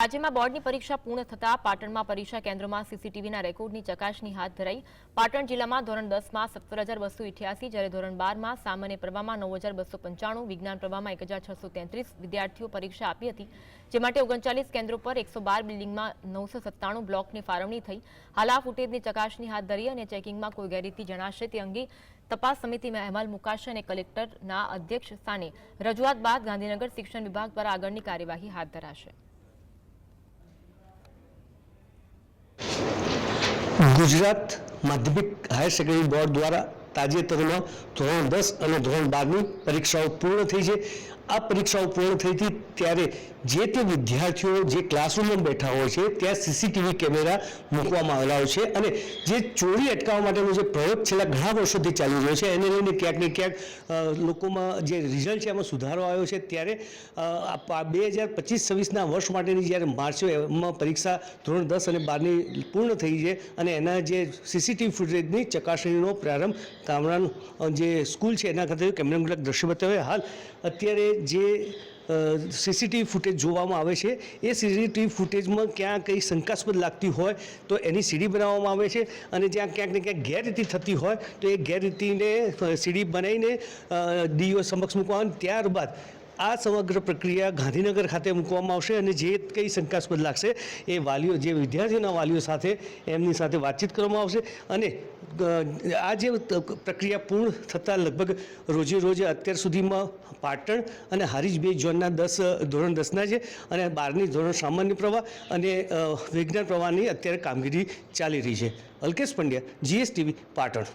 રાજ્યમાં બોર્ડની પરીક્ષા પૂર્ણ થતા પાટણમાં પરીક્ષા કેન્દ્રોમાં સીસીટીવીના રેકોર્ડની ચકાસણી હાથ ધરાઈ. પાટણ જિલ્લામાં ધોરણ દસમાં સત્તર હજાર બસો ઇઠ્યાસી, જ્યારે ધોરણ બારમાં સામાન્ય પ્રવાહમાં નવ હજાર બસો પંચાણું, વિજ્ઞાન પ્રવાહમાં એક હજાર છસો તેત્રીસ વિદ્યાર્થીઓ પરીક્ષા આપી હતી, જે માટે ઓગણચાલીસ કેન્દ્રો પર એકસો બાર બિલ્ડિંગમાં નવસો સત્તાણું બ્લોકની ફાળવણી થઈ. હાલ આ ફૂટેજની ચકાસણી હાથ ધરી અને ચેકિંગમાં કોઈ ગેરરીતિ જણાશે તે અંગે તપાસ સમિતિમાં અહેવાલ મુકાશે અને કલેક્ટરના અધ્યક્ષ સ્થાને રજૂઆત બાદ ગાંધીનગર શિક્ષણ વિભાગ દ્વારા આગળની કાર્યવાહી હાથ ધરાશે. ગુજરાત માધ્યમિક હાયર સેકન્ડરી બોર્ડ દ્વારા તાજેતરમાં ધોરણ દસ અને ધોરણ બારની પરીક્ષાઓ પૂર્ણ થઈ છે. આ પરીક્ષાઓ પૂર્ણ થઈ હતી ત્યારે જે તે વિદ્યાર્થીઓ, જે ક્લાસરૂમમાં બેઠા હોય છે, ત્યાં સીસીટીવી કેમેરા મૂકવામાં આવેલા હોય છે અને જે ચોરી અટકાવવા માટેનો જે પ્રયોગ છેલ્લા ઘણા વર્ષોથી ચાલી રહ્યો છે, એને લઈને ક્યાંક ને ક્યાંક લોકોમાં જે રિઝલ્ટ છે એમાં સુધારો આવ્યો છે. ત્યારે આ બે હજાર પચીસ છવ્વીસના વર્ષ માટેની જ્યારે માર્ચ એમાં પરીક્ષા ધોરણ દસ અને બારની પૂર્ણ થઈ છે અને એના જે સીસીટીવી ફૂટેજની ચકાસણીનો પ્રારંભ કામરાન જે સ્કૂલ છે, એના ખાતે કેમેરા દ્રશ્ય બતાવે. હાલ અત્યારે જે સીસીટીવી ફૂટેજ જોવામાં આવે છે, એ સીસીટીવી ફૂટેજમાં ક્યાં કંઈ શંકાસ્પદ લાગતી હોય તો એની સીડી બનાવવામાં આવે છે અને જ્યાં ક્યાંક ને ક્યાંક ગેરરીતિ થતી હોય તો એ ગેરરીતિને સીડી બનાવીને ડીઓ સમક્ષ મૂકવાનું ત્યારબાદ આ સમગ્ર પ્રક્રિયા ગાંધીનગર ખાતે મૂકવામાં આવશે અને જે કંઈ શંકાસ્પદ લાગશે એ વાલીઓ, જે વિદ્યાર્થીઓના વાલીઓ સાથે એમની સાથે વાતચીત કરવામાં આવશે અને આ જે પ્રક્રિયા પૂર્ણ થતાં લગભગ રોજે રોજ અત્યાર સુધીમાં પાટણ અને હારીજ બે ઝોનના દસ, ધોરણ દસના છે અને બારની ધોરણ સામાન્ય પ્રવાહ અને વિજ્ઞાન પ્રવાહની અત્યારે કામગીરી ચાલી રહી છે. અલ્કેશ પંડ્યા, જીએસટીવી પાટણ.